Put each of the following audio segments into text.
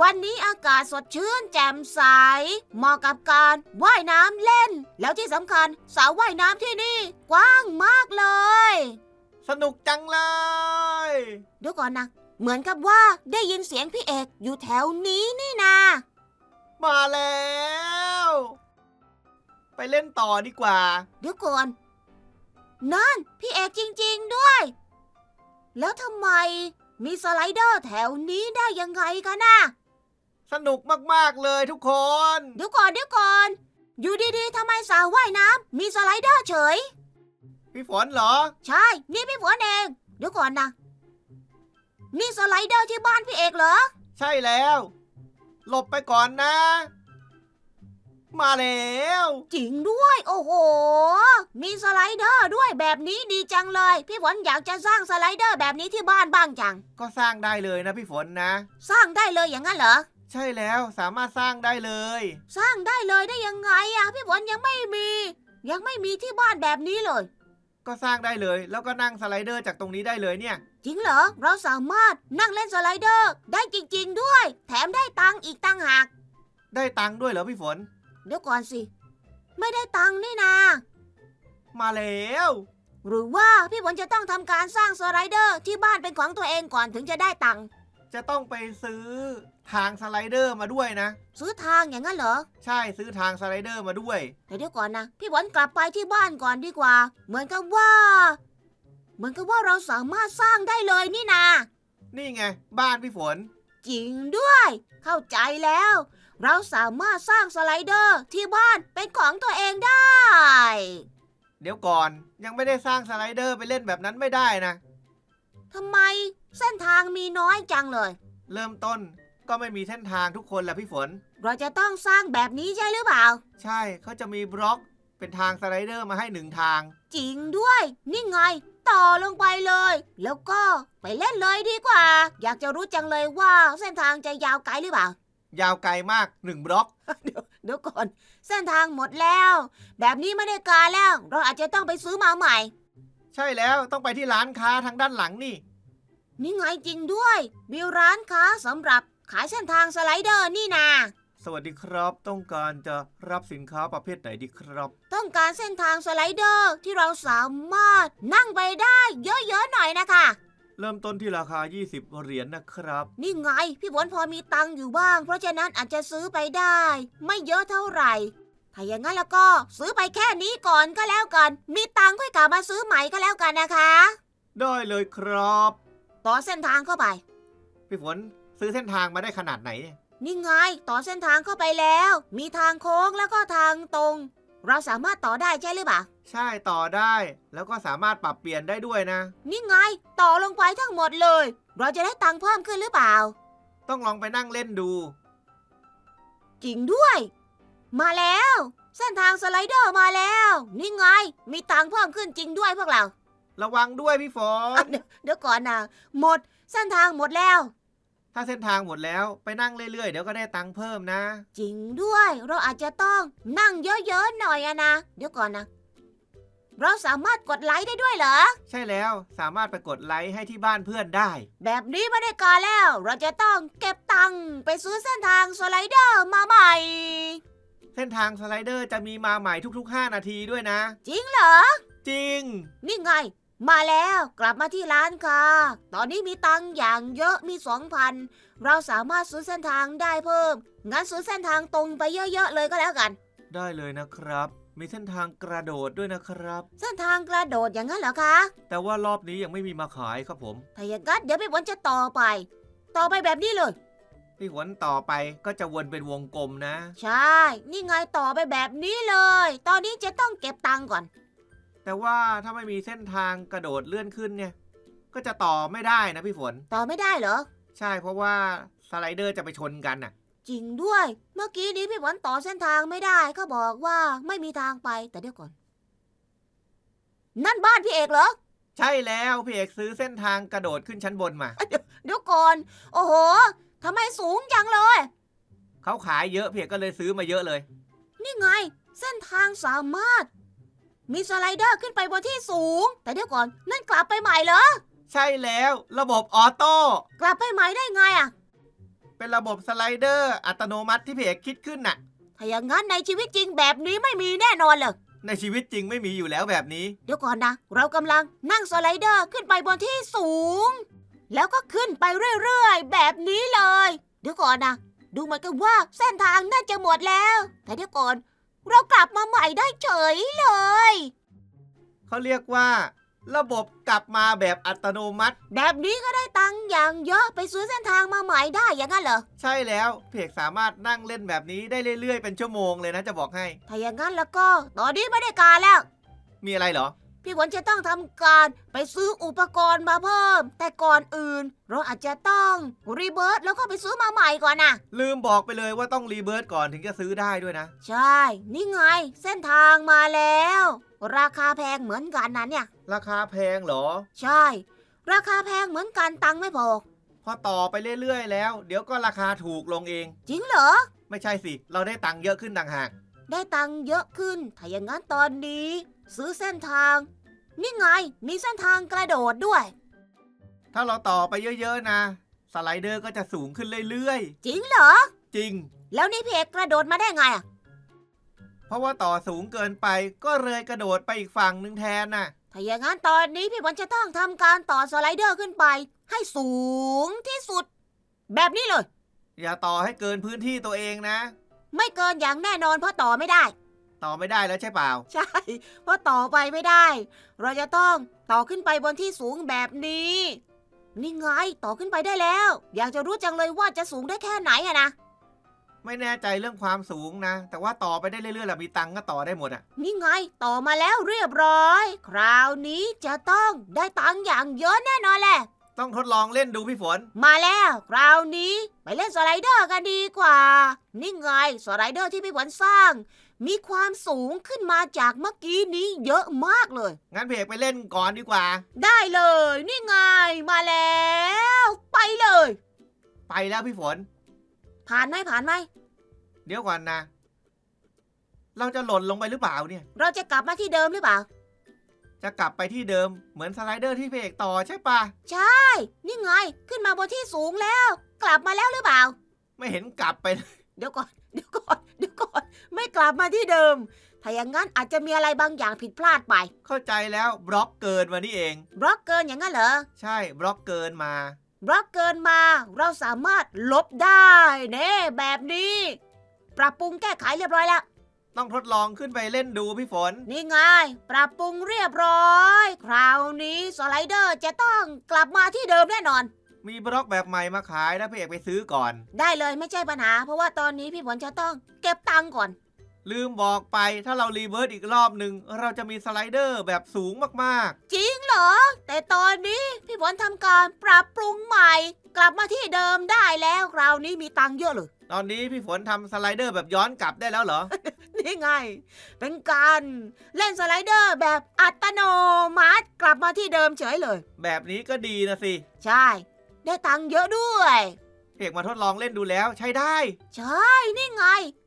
วันนี้อากาศสดชื่นแจ่มใส เหมาะกับการว่ายน้ำเล่น แล้วที่สำคัญสระว่ายน้ำที่นี่ กว้างมากเลย สนุกจังเลยเดี๋ยวก่อนนะ เหมือนกับว่าได้ยินเสียงพี่เอกอยู่แถวนี้นี่นา มาแล้ว ไปเล่นต่อดีกว่า เดี๋ยวก่อน นั่น พี่เอกจริง ๆด้วย แล้วทำไม มีสไลเดอร์แถวนี้ได้ยังไงกันน่ะสนุกมากๆเลยทุกคน เดี๋ยวก่อนเดี๋ยวก่อน อยู่ดีๆทำไมสระว่ายน้ำมีสไลเดอร์เฉย พี่ฝนเหรอ ใช่ นี่พี่ฝนเอง เดี๋ยวก่อนนะ นี่สไลเดอร์ที่บ้านพี่เอกเหรอ ใช่แล้ว หลบไปก่อนนะ มาแล้ว จริงด้วย โอ้โห มีสไลเดอร์ด้วยแบบนี้ดีจังเลย พี่ฝนอยากจะสร้างสไลเดอร์แบบนี้ที่บ้านบ้างจัง ก็สร้างได้เลยนะพี่ฝนนะ สร้างได้เลยอย่างนั้นเหรอ ใช่แล้วสามารถสร้างได้เลย สร้างได้เลยได้ยังไงอะพี่ฝนยังไม่มี ยังไม่มีที่บ้านแบบนี้เลย ก็สร้างได้เลย แล้วก็นั่งสไลเดอร์จากตรงนี้ได้เลยเนี่ย จริงเหรอ เราสามารถนั่งเล่นสไลเดอร์ได้จริง ๆ ด้วย แถมได้ตังค์อีกตั้งหาก ได้ตังค์ด้วยเหรอพี่ฝน เดี๋ยวก่อนสิ ไม่ได้ตังค์นี่นา มาแล้ว หรือว่าพี่ฝนจะต้องทำการสร้างสไลเดอร์ที่บ้านเป็นของตัวเองก่อนถึงจะได้ตังค์จะต้องไปซื้อทางสไลเดอร์มาด้วยนะ ซื้อทางอย่างนั้นเหรอ ใช่ซื้อทางสไลเดอร์มาด้วย แต่เดี๋ยวก่อนนะ พี่ฝนกลับไปที่บ้านก่อนดีกว่า เหมือนกับว่า เหมือนกับว่าเราสามารถสร้างได้เลยนี่นา นี่ไง บ้านพี่ฝน จริงด้วย เข้าใจแล้ว เราสามารถสร้างสไลเดอร์ที่บ้านเป็นของตัวเองได้ เดี๋ยวก่อนยังไม่ได้สร้างสไลเดอร์ไปเล่นแบบนั้นไม่ได้นะ ทำไมเส้นทางมีน้อยจังเลย เริ่มต้นก็ไม่มีเส้นทางทุกคนแหละพี่ฝน เราจะต้องสร้างแบบนี้ใช่หรือเปล่า ใช่เขาจะมีบล็อกเป็นทางสไลเดอร์มาให้หนึ่งทาง จริงด้วย นี่ไง ต่อลงไปเลย แล้วก็ไปเล่นเลยดีกว่า อยากจะรู้จังเลยว่าเส้นทางจะยาวไกลหรือเปล่า ยาวไกลมากหนึ่งบล็อกเดี๋ยวก่อน เส้นทางหมดแล้ว แบบนี้ไม่ได้การแล้ว เราอาจจะต้องไปซื้อมาใหม่ ใช่แล้วต้องไปที่ร้านค้าทางด้านหลังนี่ นี่ไงจริงด้วย มีร้านค้าสำหรับขายเส้นทางสไลเดอร์นี่นา สวัสดีครับ ต้องการจะรับสินค้าประเภทไหนดีครับ ต้องการเส้นทางสไลเดอร์ที่เราสามารถนั่งไปได้เยอะๆหน่อยนะคะ เริ่มต้นที่ราคา 20 เหรียญนะครับ นี่ไง พี่ฝนพอมีตังค์อยู่บ้าง เพราะฉะนั้นอาจจะซื้อไปได้ ไม่เยอะเท่าไหร่ ถ้าอย่างนั้นแล้วก็ซื้อไปแค่นี้ก่อนก็แล้วกัน มีตังค์ค่อยกลับมาซื้อใหม่ก็แล้วกันนะคะ ได้เลยครับ ต่อเส้นทางเข้าไป พี่ฝนซื้อเส้นทางมาได้ขนาดไหนเนี่ย นี่ไง ต่อเส้นทางเข้าไปแล้ว มีทางโค้งแล้วก็ทางตรง เราสามารถต่อได้ใช่หรือเปล่า ใช่ต่อได้ แล้วก็สามารถปรับเปลี่ยนได้ด้วยนะ นี่ไง ต่อลงไปทั้งหมดเลย เราจะได้ตังค์เพิ่มขึ้นหรือเปล่า ต้องลองไปนั่งเล่นดู จริงด้วย มาแล้ว เส้นทางสไลเดอร์มาแล้ว นี่ไง มีตังค์เพิ่มขึ้นจริงด้วยพวกเรา ระวังด้วยพี่ฝน เดี๋ยวเดี๋ยวก่อนนะหมดเส้นทางหมดแล้ว ถ้าเส้นทางหมดแล้วไปนั่งเรื่อยๆ เดี๋ยวก็ได้ตังค์เพิ่มนะ จริงด้วย เราอาจจะต้องนั่งเยอะๆหน่อยอะนะ เดี๋ยวก่อนนะ เราสามารถกดไลค์ได้ด้วยเหรอ ใช่แล้วสามารถไปกดไลค์ให้ที่บ้านเพื่อนได้ แบบนี้ไม่ได้การแล้ว เราจะต้องเก็บตังค์ไปซื้อเส้นทางสไลเดอร์มาใหม่ เส้นทางสไลเดอร์จะมีมาใหม่ทุกๆ 5 นาทีด้วยนะ จริงเหรอ จริง นี่ไง มาแล้วกลับมาที่ร้านค่ะ ตอนนี้มีตังค์อย่างเยอะมีสองพันเราสามารถซื้อเส้นทางได้เพิ่ม งั้นซื้อเส้นทางตรงไปเยอะๆเลยก็แล้วกัน ได้เลยนะครับ มีเส้นทางกระโดดด้วยนะครับ เส้นทางกระโดดอย่างนั้นเหรอคะ แต่ว่ารอบนี้ยังไม่มีมาขายครับผม ถ้าอย่างนั้นเดี๋ยวพี่ฝนจะต่อไป ต่อไปแบบนี้เลย พี่ฝนต่อไปก็จะวนเป็นวงกลมนะ ใช่ นี่ไงต่อไปแบบนี้เลย ตอนนี้จะต้องเก็บตังค์ก่อน แต่ว่าถ้าไม่มีเส้นทางกระโดดเลื่อนขึ้นเนี่ย ก็จะต่อไม่ได้นะพี่ฝน ต่อไม่ได้เหรอ ใช่เพราะว่าสไลเดอร์จะไปชนกันน่ะ จริงด้วย เมื่อกี้นี้พี่ฝนต่อเส้นทางไม่ได้เขาบอกว่าไม่มีทางไปแต่เดี๋ยวก่อน นั่นบ้านพี่เอกเหรอ ใช่แล้วพี่เอกซื้อเส้นทางกระโดดขึ้นชั้นบนมา เดี๋ยวก่อน โอ้โหทำไมสูงจังเลย เขาขายเยอะพี่เอกก็เลยซื้อมาเยอะเลย นี่ไง เส้นทางสามารถ มีสไลเดอร์ขึ้นไปบนที่สูง แต่เดี๋ยวก่อนนั่นกลับไปใหม่เหรอ ใช่แล้วระบบออโต้ กลับไปใหม่ได้ไงอะเป็นระบบสไลเดอร์อัตโนมัติที่พี่เอกคิดขึ้นน่ะ ถ้าอย่างนั้นในชีวิตจริงแบบนี้ไม่มีแน่นอนเลยในชีวิตจริงไม่มีอยู่แล้วแบบนี้ เดี๋ยวก่อนนะ เรากำลังนั่งสไลเดอร์ขึ้นไปบนที่สูง แล้วก็ขึ้นไปเรื่อยๆ แบบนี้เลย เดี๋ยวก่อนนะ ดูเหมือนกับว่าเส้นทางน่าจะหมดแล้ว แต่เดี๋ยวก่อน เรากลับมาใหม่ได้เฉยเลย เขาเรียกว่า ระบบกลับมาแบบอัตโนมัติ แบบนี้ก็ได้ตังค์อย่างเยอะไปซื้อเส้นทางมาใหม่ได้อย่างนั้นเหรอ ใช่แล้วพี่เอกสามารถนั่งเล่นแบบนี้ได้เรื่อยๆ เป็นชั่วโมงเลยนะจะบอกให้ ถ้าอย่างนั้นแล้วก็ ตอนนี้ไม่ได้การแล้ว มีอะไรเหรอ พี่ฝนจะต้องทำการไปซื้ออุปกรณ์มาเพิ่ม แต่ก่อนอื่น เราอาจจะต้องรีเบิร์ตแล้วก็ไปซื้อมาใหม่ก่อนนะลืมบอกไปเลยว่าต้องรีเบิร์ตก่อนถึงจะซื้อได้ด้วยนะ ใช่ นี่ไง เส้นทางมาแล้ว ราคาแพงเหมือนกันนะเนี่ย ราคาแพงเหรอ ใช่ ราคาแพงเหมือนกันตังค์ไม่พอ พอต่อไปเรื่อยๆแล้ว เดี๋ยวก็ราคาถูกลงเอง จริงเหรอ ไม่ใช่สิ เราได้ตังค์เยอะขึ้นต่างหาก ได้ตังค์เยอะขึ้น ถ้าอย่างนั้นตอนนี้ ซื้อเส้นทาง นี่ไง มีเส้นทางกระโดดด้วย ถ้าเราต่อไปเยอะๆนะ สไลเดอร์ก็จะสูงขึ้นเรื่อยจริงเหรอ ๆ จริง แล้วนี่เพกกระโดดมาได้ไงอะเพราะว่าต่อสูงเกินไปก็เลยกระโดดไปอีกฝั่งหนึ่งแทนน่ะ ถ้าอย่างนั้นตอนนี้พี่บอลจะต้องทำการต่อสไลเดอร์ขึ้นไป ให้สูงที่สุด แบบนี้เลย อย่าต่อให้เกินพื้นที่ตัวเองนะ ไม่เกินอย่างแน่นอนเพราะต่อไม่ได้ ต่อไม่ได้แล้วใช่เปล่า ใช่ เพราะต่อไปไม่ได้ เราจะต้องต่อขึ้นไปบนที่สูงแบบนี้ นี่ไงต่อขึ้นไปได้แล้ว อยากจะรู้จังเลยว่าจะสูงได้แค่ไหนอะนะ ไม่แน่ใจเรื่องความสูงนะ แต่ว่าต่อไปได้เรื่อยๆแหละมีตังค์ก็ต่อได้หมดอะนี่ไงต่อมาแล้วเรียบร้อย คราวนี้จะต้องได้ตังค์อย่างเยอะแน่นอนแหละ ต้องทดลองเล่นดูพี่ฝน มาแล้วคราวนี้ ไปเล่นสไลเดอร์กันดีกว่า นี่ไงสไลเดอร์ที่พี่ฝนสร้าง มีความสูงขึ้นมาจากเมื่อกี้นี้เยอะมากเลย งั้นเพกไปเล่นก่อนดีกว่า ได้เลย นี่ไงมาแล้ว ไปเลย ไปแล้วพี่ฝน ผ่านไหมผ่านไหมเดี๋ยวก่อนนะ เราจะหล่นลงไปหรือเปล่าเนี่ย เราจะกลับมาที่เดิมหรือเปล่า จะกลับไปที่เดิมเหมือนสไลเดอร์ที่เพกต่อใช่ปะใช่ นี่ไง ขึ้นมาบนที่สูงแล้ว กลับมาแล้วหรือเปล่า ไม่เห็นกลับไปเลยเดี๋ยวก่อนเดี๋ยวก่อนเดี๋ยวก่อน ไม่กลับมาที่เดิม ถ้าอย่างนั้นอาจจะมีอะไรบางอย่างผิดพลาดไป เข้าใจแล้วบล็อกเกินมานี่เอง บล็อกเกินอย่างนั้นเหรอ ใช่บล็อกเกินมา บล็อกเกินมาเราสามารถลบได้เน่แบบนี้ ปรับปรุงแก้ไขเรียบร้อยแล้ว ต้องทดลองขึ้นไปเล่นดูพี่ฝน นี่ไง ปรับปรุงเรียบร้อย คราวนี้สไลเดอร์จะต้องกลับมาที่เดิมแน่นอน มีบล็อกแบบใหม่มาขายนะพี่เอกไปซื้อก่อน ได้เลยไม่ใช่ปัญหา เพราะว่าตอนนี้พี่ฝนจะต้องเก็บตังค์ก่อน ลืมบอกไปถ้าเรารีเวิร์สอีกรอบหนึ่งเราจะมีสไลเดอร์แบบสูงมากจริงเหรอ แต่ตอนนี้พี่ฝนทำการปรับปรุงใหม่ กลับมาที่เดิมได้แล้ว คราวนี้มีตังค์เยอะเลย ๆ ตอนนี้พี่ฝนทำสไลเดอร์แบบย้อนกลับได้แล้วเหรอ นี่ไง เป็นการเล่นสไลเดอร์แบบอัตโนมัติกลับมาที่เดิมเฉยเลย แบบนี้ก็ดีนะสิ ใช่ ได้ตังค์เยอะด้วยพี่เอกมาทดลองเล่นดูแล้วใช้ได้ ใช่ นี่ไง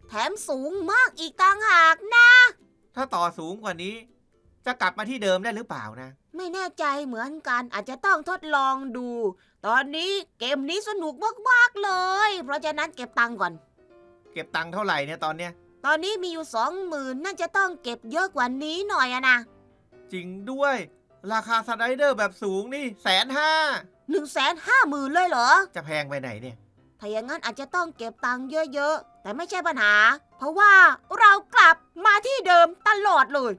แถมสูงมากอีกต่างหากนะ ถ้าต่อสูงกว่านี้ จะกลับมาที่เดิมได้หรือเปล่านะ ไม่แน่ใจเหมือนกันอาจจะต้องทดลองดู ตอนนี้เกมนี้สนุกมากๆเลย เพราะฉะนั้นเก็บตังค์ก่อน เก็บตังค์เท่าไหร่เนี่ยตอนเนี้ย ตอนนี้มีอยู่สองหมื่นน่าจะต้องเก็บเยอะกว่านี้หน่อยอะนะจริงด้วย ราคาสไลเดอร์แบบสูงนี่แสนห้าหนึ่งแสนห้าหมื่นเลยเหรอ จะแพงไปไหนเนี่ย ถ้าอย่างนั้นอาจจะต้องเก็บตังค์เยอะๆ แต่ไม่ใช่ปัญหา เพราะว่าเรากลับมาที่เดิมตลอดเลย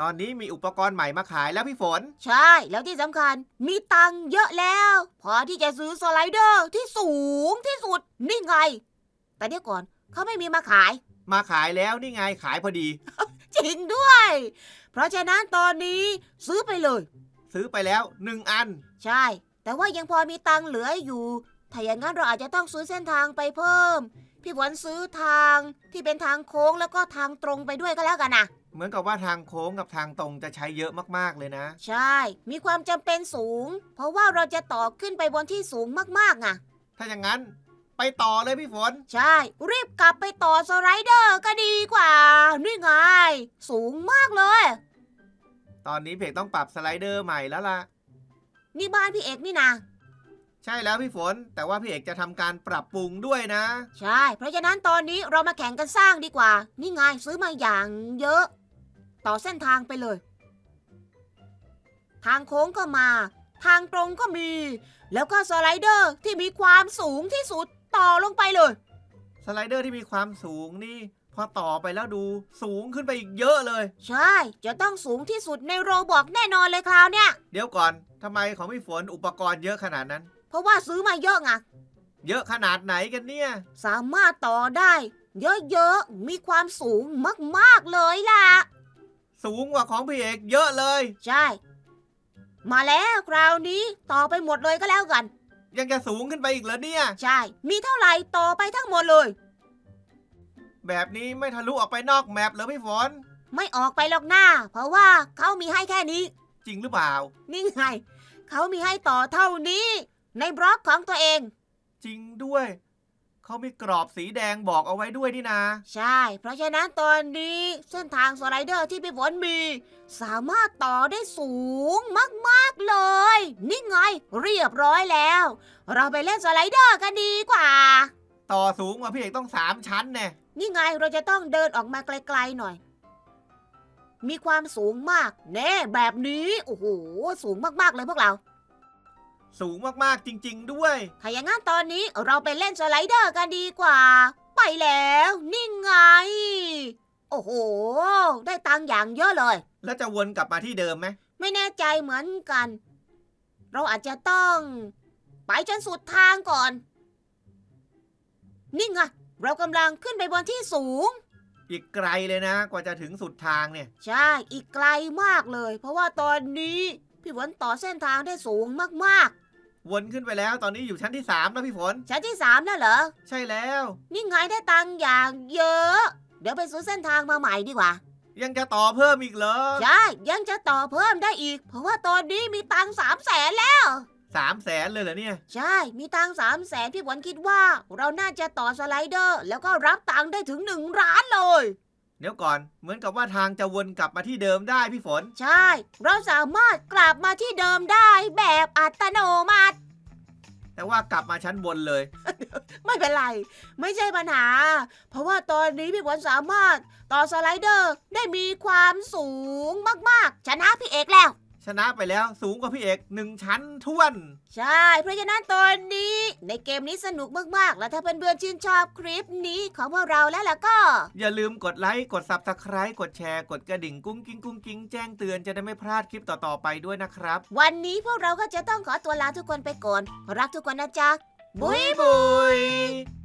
ตอนนี้มีอุปกรณ์ใหม่มาขายแล้วพี่ฝน ใช่แล้วที่สำคัญมีตังค์เยอะแล้ว พอที่จะซื้อสไลเดอร์ที่สูงที่สุดนี่ไง แต่เดี๋ยวก่อน เขาไม่มีมาขาย มาขายแล้วนี่ไงขายพอดี จริงด้วย เพราะฉะนั้นตอนนี้ซื้อไปเลย ซื้อไปแล้วหนึ่งอัน ใช่ แต่ว่ายังพอมีตังค์เหลืออยู่ ถ้าอย่างนั้นเราอาจจะต้องซื้อเส้นทางไปเพิ่ม พี่ฝนซื้อทางที่เป็นทางโค้งแล้วก็ทางตรงไปด้วยก็แล้วกันนะเหมือนกับว่าทางโค้งกับทางตรงจะใช้เยอะมากๆเลยนะ ใช่ มีความจำเป็นสูง เพราะว่าเราจะต่อขึ้นไปบนที่สูงมากๆไงถ้าอย่างนั้น ไปต่อเลยพี่ฝน ใช่ รีบกลับไปต่อสไลเดอร์ก็ดีกว่า นี่ไง สูงมากเลย ตอนนี้เพกต้องปรับสไลเดอร์ใหม่แล้วล่ะ นี่บ้านพี่เอกนี่นะ ใช่แล้วพี่ฝน แต่ว่าพี่เอกจะทำการปรับปรุงด้วยนะ ใช่ เพราะฉะนั้นตอนนี้เรามาแข่งกันสร้างดีกว่า นี่ไงซื้อมาอย่างเยอะ ต่อเส้นทางไปเลย ทางโค้งก็มา ทางตรงก็มี แล้วก็สไลเดอร์ที่มีความสูงที่สุด ต่อลงไปเลย สไลเดอร์ที่มีความสูงนี่ พอต่อไปแล้วดูสูงขึ้นไปอีกเยอะเลย ใช่ จะต้องสูงที่สุดในโรบอกแน่นอนเลยคราวเนี้ยเดี๋ยวก่อนทำไมของพี่ฝนอุปกรณ์เยอะขนาดนั้น เพราะว่าซื้อมาเยอะไงเยอะขนาดไหนกันเนี่ย สามารถต่อได้ เยอะๆ มีความสูงมากๆเลยล่ะ สูงกว่าของพี่เอกเยอะเลย ใช่ มาแล้วคราวนี้ต่อไปหมดเลยก็แล้วกัน ยังจะสูงขึ้นไปอีกเหรอเนี่ย ใช่ มีเท่าไหร่ต่อไปทั้งหมดเลย แบบนี้ไม่ทะลุออกไปนอกแมปเหรอพี่ฝน ไม่ออกไปหรอกหน้า เพราะว่าเขามีให้แค่นี้ จริงหรือเปล่า นี่ไง เขามีให้ต่อเท่านี้ ในบล็อกของตัวเอง จริงด้วย เขามีกรอบสีแดงบอกเอาไว้ด้วยนี่นะ ใช่ เพราะฉะนั้นตอนนี้เส้นทางสไลเดอร์ที่พี่ฝนมี สามารถต่อได้สูงมากๆเลย นี่ไงเรียบร้อยแล้ว เราไปเล่นสไลเดอร์กันดีกว่า ต่อสูงกว่าพี่เอกต้องสามชั้นแน่นี่ไงเราจะต้องเดินออกมาไกลๆหน่อย มีความสูงมาก แน่แบบนี้ โอ้โห สูงมากๆเลยพวกเรา สูงมากๆจริง ๆ ด้วย ถ้าอย่างนั้นตอนนี้เราไปเล่นสไลเดอร์กันดีกว่า ไปแล้วนี่ไง โอ้โห ได้ตังค์อย่างเยอะเลย แล้วจะวนกลับมาที่เดิมไหมไม่แน่ใจเหมือนกัน เราอาจจะต้อง ไปจนสุดทางก่อน นี่ไงเรากำลังขึ้นไปบนที่สูง อีกไกลเลยนะ กว่าจะถึงสุดทางเนี่ย ใช่ อีกไกลมากเลย เพราะว่าตอนนี้ พี่ฝนต่อเส้นทางได้สูงมาก วนขึ้นไปแล้วตอนนี้อยู่ชั้นที่สามแล้วพี่ฝนๆชั้นที่สามแล้วเหรอ ใช่แล้ว นี่ไงได้ตังค์อย่างเยอะ เดี๋ยวไปซื้อเส้นทางมาใหม่ดีกว่า ยังจะต่อเพิ่มอีกเหรอใช่ยังจะต่อเพิ่มได้อีก เพราะว่าตอนนี้มีตังค์สามแสนแล้ว สามแสนเลยเหรอเนี่ย ใช่ มีตังค์สามแสนพี่ฝนคิดว่า เราน่าจะต่อสไลเดอร์ แล้วก็รับตังค์ได้ถึงหนึ่งล้านเลย เดี๋ยวก่อน เหมือนกับว่าทางจะวนกลับมาที่เดิมได้พี่ฝน ใช่ เราสามารถกลับมาที่เดิมได้แบบอัตโนมัติ แต่ว่ากลับมาชั้นบนเลย ไม่เป็นไร ไม่ใช่ปัญหา เพราะว่าตอนนี้พี่ฝนสามารถต่อสไลเดอร์ได้มีความสูงมากๆ ชนะพี่เอกแล้ว ชนะไปแล้วสูงกว่าพี่เอกหนึ่งชั้นท้วน ใช่ เพราะฉะนั้นตอนนี้ ในเกมนี้สนุกมาก ๆ แล้วถ้าเพื่อนๆชื่นชอบคลิปนี้ของพวกเราแล้วล่ะก็ อย่าลืมกดไลค์ กด subscribe กดแชร์ กดกระดิ่งกุ้งกิ้งกุ้งกิ้งแจ้งเตือนจะได้ไม่พลาดคลิปต่อ ๆ ไปด้วยนะครับ วันนี้พวกเราก็จะต้องขอตัวลาทุกคนไปก่อน รักทุกคนนะจ๊ะ บุยบุย